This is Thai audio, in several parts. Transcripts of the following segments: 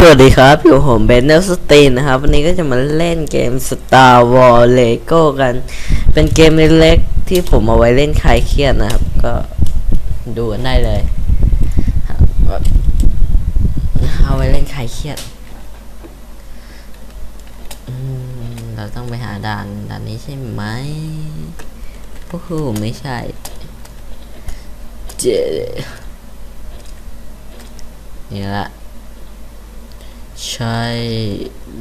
สวัสดีครับอยู่ผมเบนเนอร์สตีนนะครับ วันนี้ก็จะมาเล่นเกม Star Wars Lego กัน เป็นเกมเล็กๆที่ผมเอาไว้เล่นคลายเครียดนะครับ ก็ดูกันได้เลย เอาไว้เล่นคลายเครียด เราต้องไปหาด่านด่านนี้ใช่ไหมโอ้โหไม่ใช่ เจนี่แหละ ใช่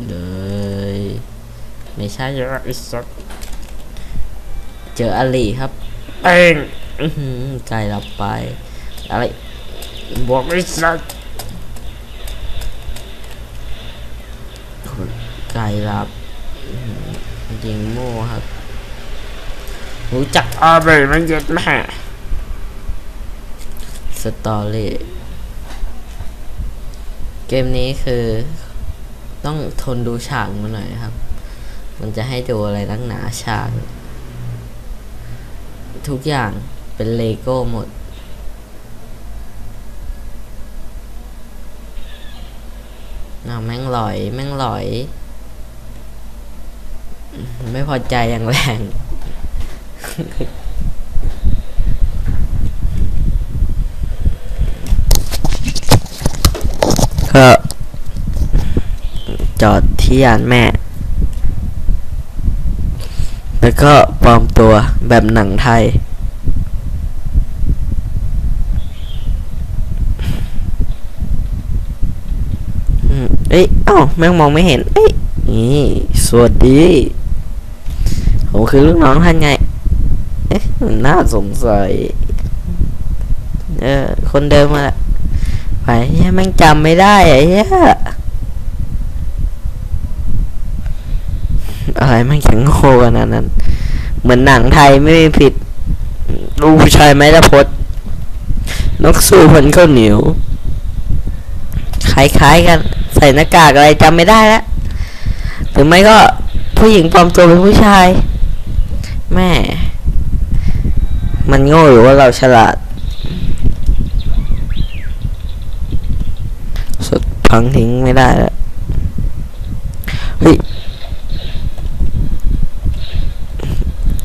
เลย ไม่ใช่หรอกไอ้สัสเจออลีครับเป้งอื้อหือไกลลับไป อะไรบอกไอ้สัสไกลลับอื้อหือยิงโม่ครับ รู้จักอาเบะมันเย็ดแม่สตอรี่เกมนี้คือ ต้องทนดูฉากมาหน่อยครับ มันจะให้ดูอะไรตั้งหนาฉาก ทุกอย่างเป็นเลโก้หมด น่าแม่งลอย แม่งลอย ไม่พอใจอย่างแรงก็ จอดที่ยานแม่ แล้วก็ปลอมตัวแบบหนังไทยอืมเอ้ยอ้าแม่งมองไม่เห็น เอ้ยนี่สวัสดี ผมคือลูกน้องท่านไง เอ๊ะน่าสงสัย เออ คนเดิมมาละไปเฮียแม่งจำไม่ได้ไอ้เฮีย อะไรม่งแข็งโง่ขนาดนั้น เหมือนหนังไทยไม่มีผิดลูกผู้ชายไม้ละพดนกสู้พันข้าวเหนียวคล้ายๆกัน ใส่หน้ากากอะไรจำไม่ได้แล้วหรือไม่ก็ผู้หญิงปลอมตัวเป็นผู้ชาย แม่ มันโง่หรือว่าเราฉลาด สุดพังทิ้งไม่ได้แล้วเฮ้ย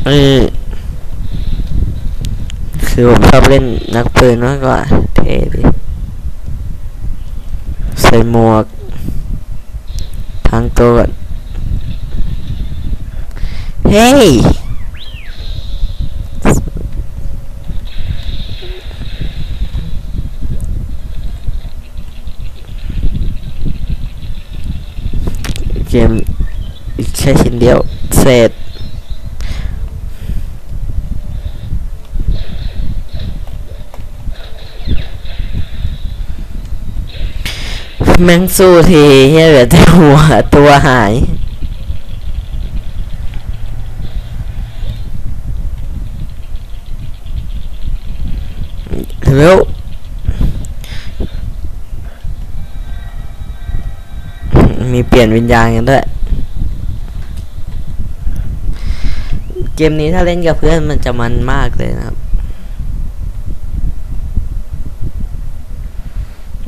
เออคือผมชอบเล่นนักปืนมากกว่า เท่ดิใส่หมวกทางตัวเฮ้ยเกมอีกแค่ชิ้นเดียวเสร็จ แม่งสู้ทีเฮียเหลือแต่หัวตัวหายเร็วมีเปลี่ยนวิญญาณกันด้วย เกมนี้ถ้าเล่นกับเพื่อนมันจะมันมากเลยนะครับ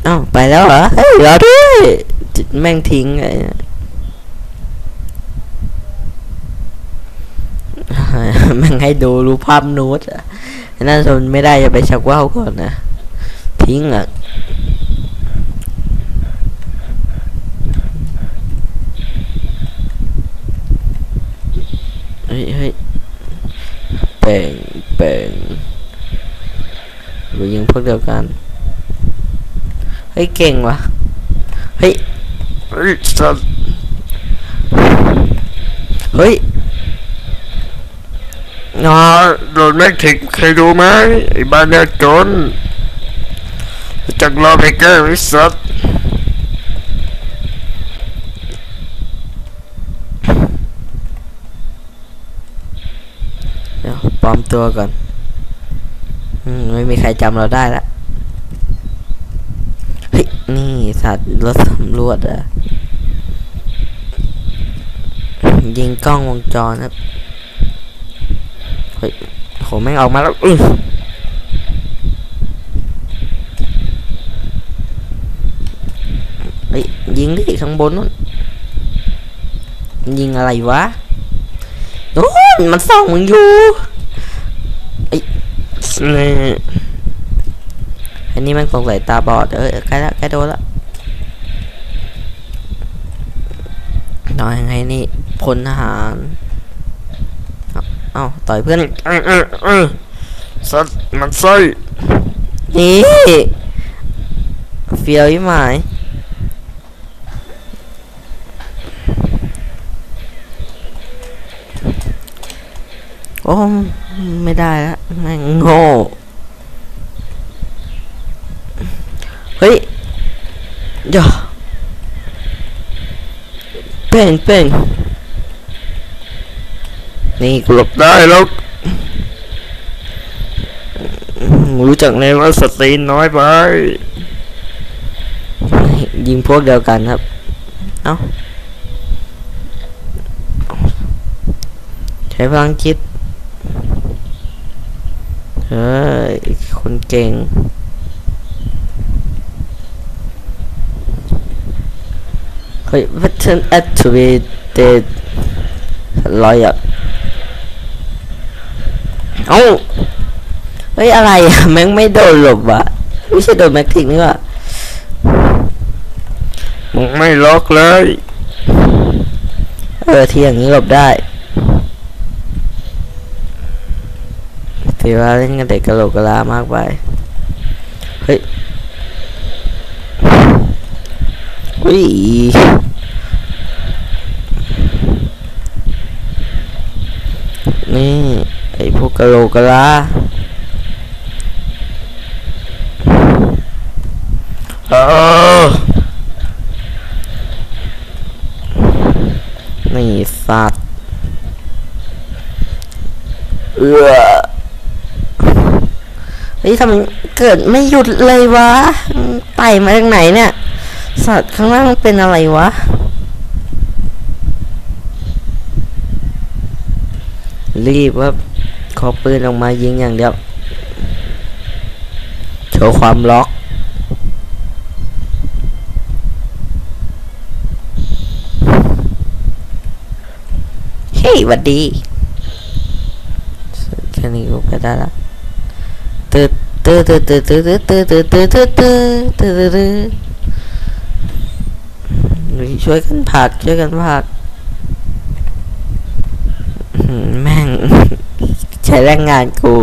อ้าวไปแล้วเหรอเฮ้ยรอด้วยจิแม่งทิ้งไงแม่งให้ดูรูปภาพนูดอะนั่นทนไม่ได้จะไปชักว่าวก่อนนะ ทิ้งอะเฮ้ยเฮ้ยเป่งเป่งหรือยิงพวกเดียวกัน เฮ้ยเก่งวะเฮ้ยเฮ้ยสัตว์เฮ้ยนาโดนแม็กทิกเคยดูไหมไอ้บ้านเนี่ยจนจากรอไปแก้ไอ้สัตว์เดี๋ยวปลอมตัวก่อนอืมไม่มีใครจำเราได้ละเฮ้ย นี่สัตว์รถสำรวจอะยิงกล้องวงจรครับเฮ้ยโหแม่งออกมาแล้วอื้อเฮ้ยยิงยิงดิข้างบนนู่นยิงอะไรวะโอ้มันส่องมึงอยู่ไอ้ นี่อันนี้มันสงสัยตาบอด เออใกล้ละใกล้โดนละนอนยังไงนี่พลทหาร เอาเอ้าต่อยเพื่อนเออเออเออสัตว์มันไส้นี่เฟียวยี่หมายโอ้ ไม่ได้แล้วแม่งโง่เฮ้ยเดี๋ยวเป้งเป้งนี่กูหลบได้แล้วรู้จักในว่าสตรีนน้อยไป ยิงพวกเดียวกันครับ เอ้า ใช้พลังคิดเฮ้ย คนเก่ง เฮ้ย Pattern activated ลอยอะเอ้าเฮ้ยอะไรอะแม่งไม่โดนหลบอะไม่ใช่โดนแม็กทิกนี่ว่ะมึงไม่ล็อกเลย เออที่อย่างนี้หลบได้ถือว่าเล่นกันเด็กกะโหลกกะลามากไป เฮ้ย อุ้ยนี่ ไอพวกกะโหลกกะลาเออนี่สัตว์เออเฮ้ยทำไมเกิดไม่หยุดเลยวะไต่มาจากไหนเนี่ย สัตว์ข้างล่างมันเป็นอะไรวะ รีบว่าขอปืนออกมายิงอย่างเดียว โชว์ความล็อกเฮ้ยวัดดีแค่นี้ก็ได้ละตืดตืดตืดตืดตืดตืดตืดตืดตืดตืด ตืดตืดตืดช่วยกันผักช่วยกันผักแม่ง ใช้แรงงานกู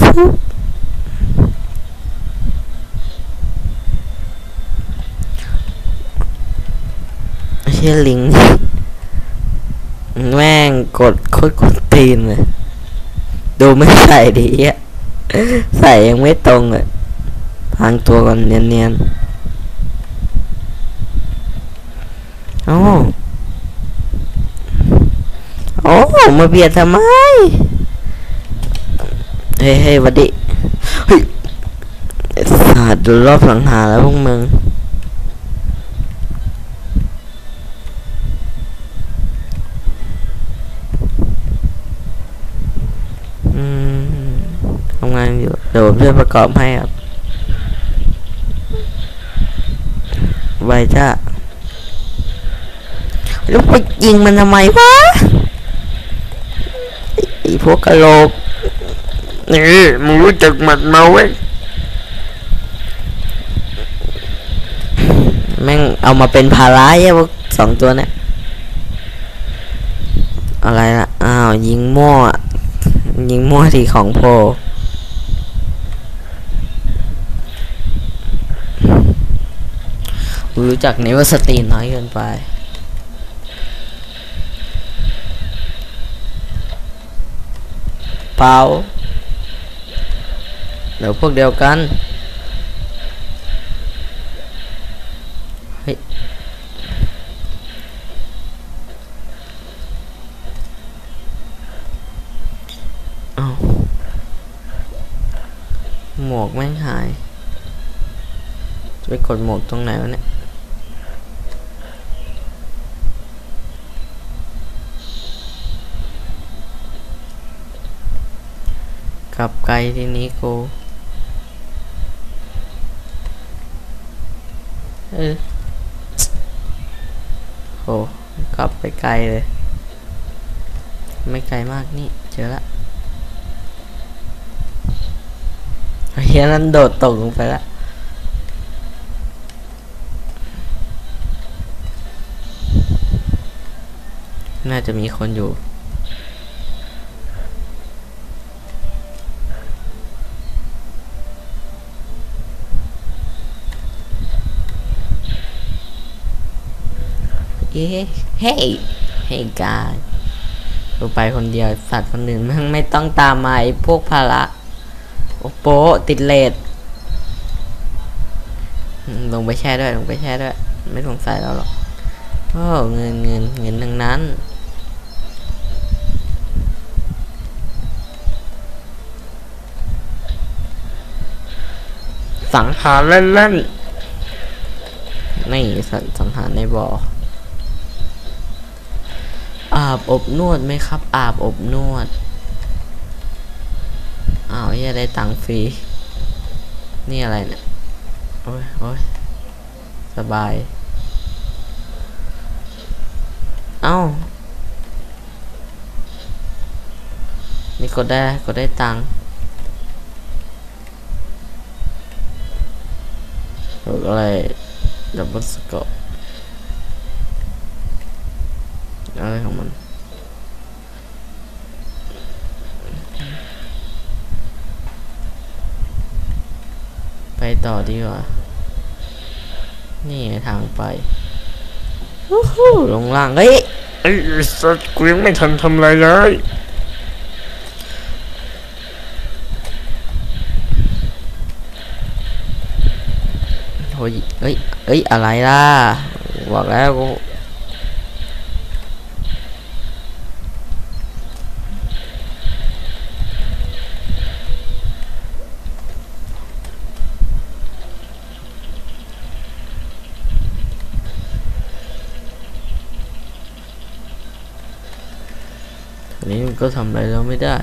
ฟุบเชี่ยลิง แม่งกดโคตรกดตีนเลย ดูไม่ใส่ดีอะ ใส่ยังไม่ตรงเลยพรางตัวก่อนเนียนๆโอ้โอ้มาเบียดทำไม เฮ้ยเฮ้ยวัดดิเฮ้ยไอ้สัตว์ดูรอบหลังหาแล้วพวกมึง อืมทำงานอยู่เดี๋ยวผมช่วยประกอบให้ครับไวจ้าแล้วไปยิงมันทำไมวะไอ้ไอ้พวกกะโหลกนี่มึงรู้จักหมัดเมาไว้ยแม่งเอามาเป็นภาระไอ้พวกสองตัวเนี่ยอะไรล่ะ อ้าว ยิงมั่วยิงมั่วทีของโพ รู้จักเนี้ว่าสตรีนน้อยเกินไปเปล่าเดี๋ยวพวกเดียวกันเฮ้ยเอาหมวกแม่งหาย จะไปกดหมวกตรงไหนวะเนี่ย ลับไกลที่นี้กูเออโหกลับไปไกลเลย ไม่ไกลมากนี่ เจอละเฮียนั้นโดดตกลงไปละน่าจะมีคนอยู่ เย้เฮ้ยเฮ้ยกายลงไปคนเดียวสัตว์คนอื่นมันไม่ต้องตามมาไอ้พวกภาระโอ้โปะติดเลดอืมลงไปแช่ด้วย ลงไปแช่ด้วย ไม่สงสัยเราหรอกโอ้เงินเงินเงินทั้งนั้นสังหาเล่นเล่นนี่สังสังหารในบ่อ อาบอบนวดไหมครับ อาบอบนวดอ้าวอย่าได้ตังค์ฟรี นี่อะไรเนี่ย โอ้ยโอ้ยสบาย เอ้า นี่กดได้ กดได้ตังค์กดอะไรดับเบิลสกอร์ อะไรของมันไปต่อดีกว่า นี่ไงทางไปวู้ฮู้ลงล่าง เฮ้ยไอ้สัตว์กูยังไม่ทันทำอะไรเลยโอ้ยเอ้ย เอ้ย อะไรล่ะ บอกแล้วกู ก็ทำอะไรเราไม่ได้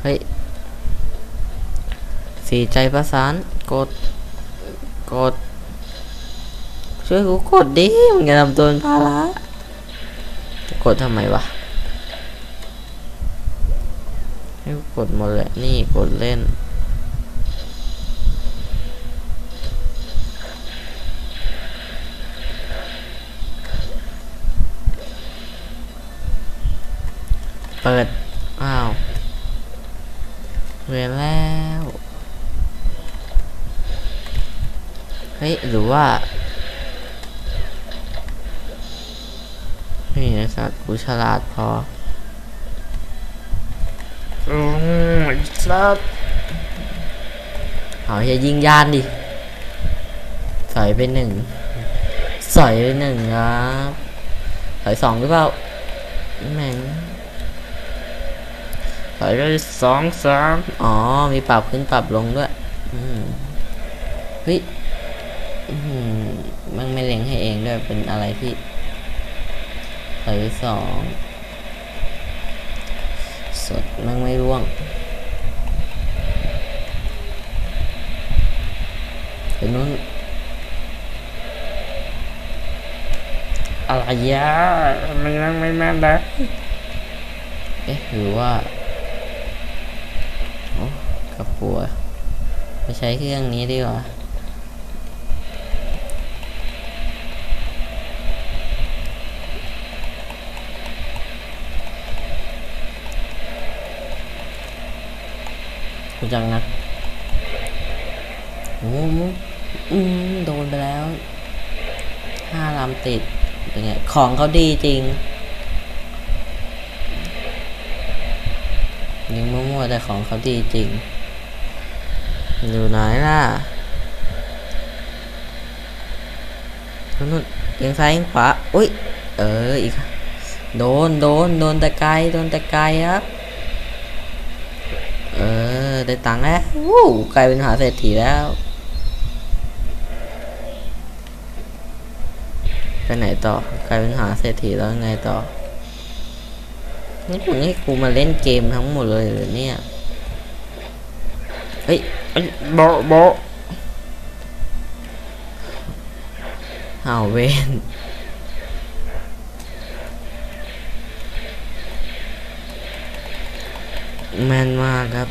เฮ้ยสีใจประสานกด กด ช่วยกูกดดิมึงอย่าทำตัวเป็นภาระกดทำไมวะให้กูกดหมดแหละนี่กดเล่น เปิด อ้าว เวียนแล้ว เฮ้ย หรือว่านี่ไอ้สัตว์กูฉลาดพออืมไอ้สัตว์เอาอย่ายิงยานดิ สอยไปหนึ่ง สอยไปหนึ่งครับ สอยสองหรือเปล่าแม่ง ใส่ไปสองสามอ๋อ มีปรับขึ้นปรับลงด้วยเฮ้ยมันไม่เล็งให้เองด้วยเป็นอะไรที่สอยไปสองสดมันไม่ร่วงไปนู้นอะไรยะมันยังไม่แม่นเลยเอ๊ะหรือว่า กระปัวไปใช้เครื่องนี้ดีกว่ากูจังนะโอ้โหอืมโดนไปแล้วห้าลำติดเป็นไงของเขาดีจริง ยิงมั่วๆแต่ของเขาดีจริง อยู่ไหนล่ะนู่นเอียงซ้ายเอียงขวาอุ้ย เออ อีก โดน โดน โดนแต่ไกลโดนแต่ไกลครับ เออ ได้ตังค์แล้ววู้กลายเป็นมหาเศรษฐีแล้ว ไปไหนต่อ กลายเป็นมหาเศรษฐีแล้วไงต่อ นี่มึงให้กูมาเล่นเกมทั้งหมดเลยหรือเนี่ย เฮ้ยเอ้ยโบะโบะอ้าวเวนแม่นมากครับ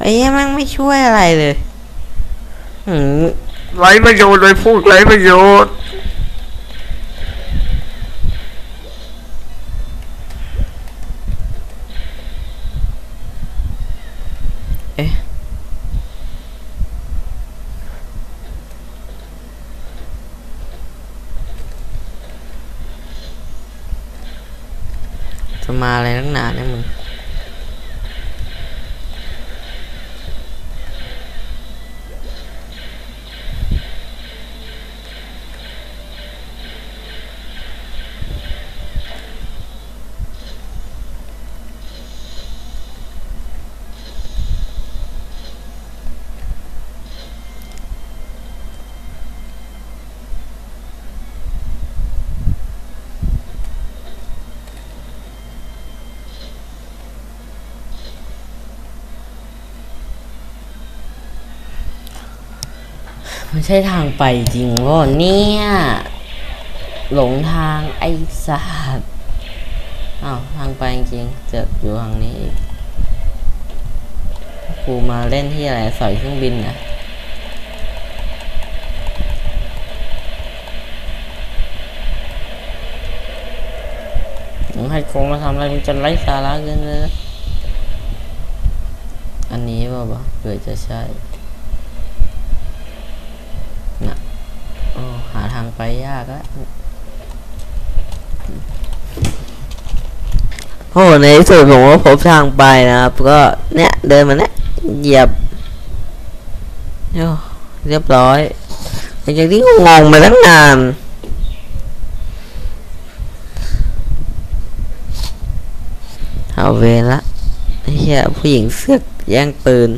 ไอ้เหี้ย แมันไม่ช่วยอะไรเลยหืม ไรประโยชน์เลยพูดไรประโยชน์ จะมาอะไรนักหนาเนี่ยมึง ไม่ใช่ทางไปจริงวะเนี่ย หลงทางไอ้สัตว์อ้าวทางไปจริงเจออยู่ทางนี้อีกกูมาเล่นที่อะไรสอยเครื่องบินนะมึงให้โกงมาทำอะไรมึงจะไร้สาระเกินเลย อันนี้เปล่าวเผื่อจะใช่ น่ะโอ้หาทางไป ยากแล้วโอ้ในที่สุดผมก็พบทางไปนะครับ ก็เนี่ยเดินมาเนี่ยเหยียบโอ้เรียบร้อยหลังจากที่งงมาตั้งนานเอาเวรละเฮียผู้หญิงเสือกแย่งปืน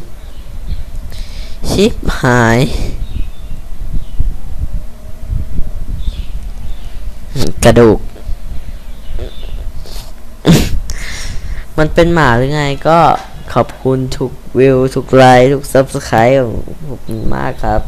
ชิปหาย กระดูก มันเป็นหมาหรือไงก็ขอบคุณทุกวิว ทุกไลค์ทุกซับสไครต์ของผมมากครับ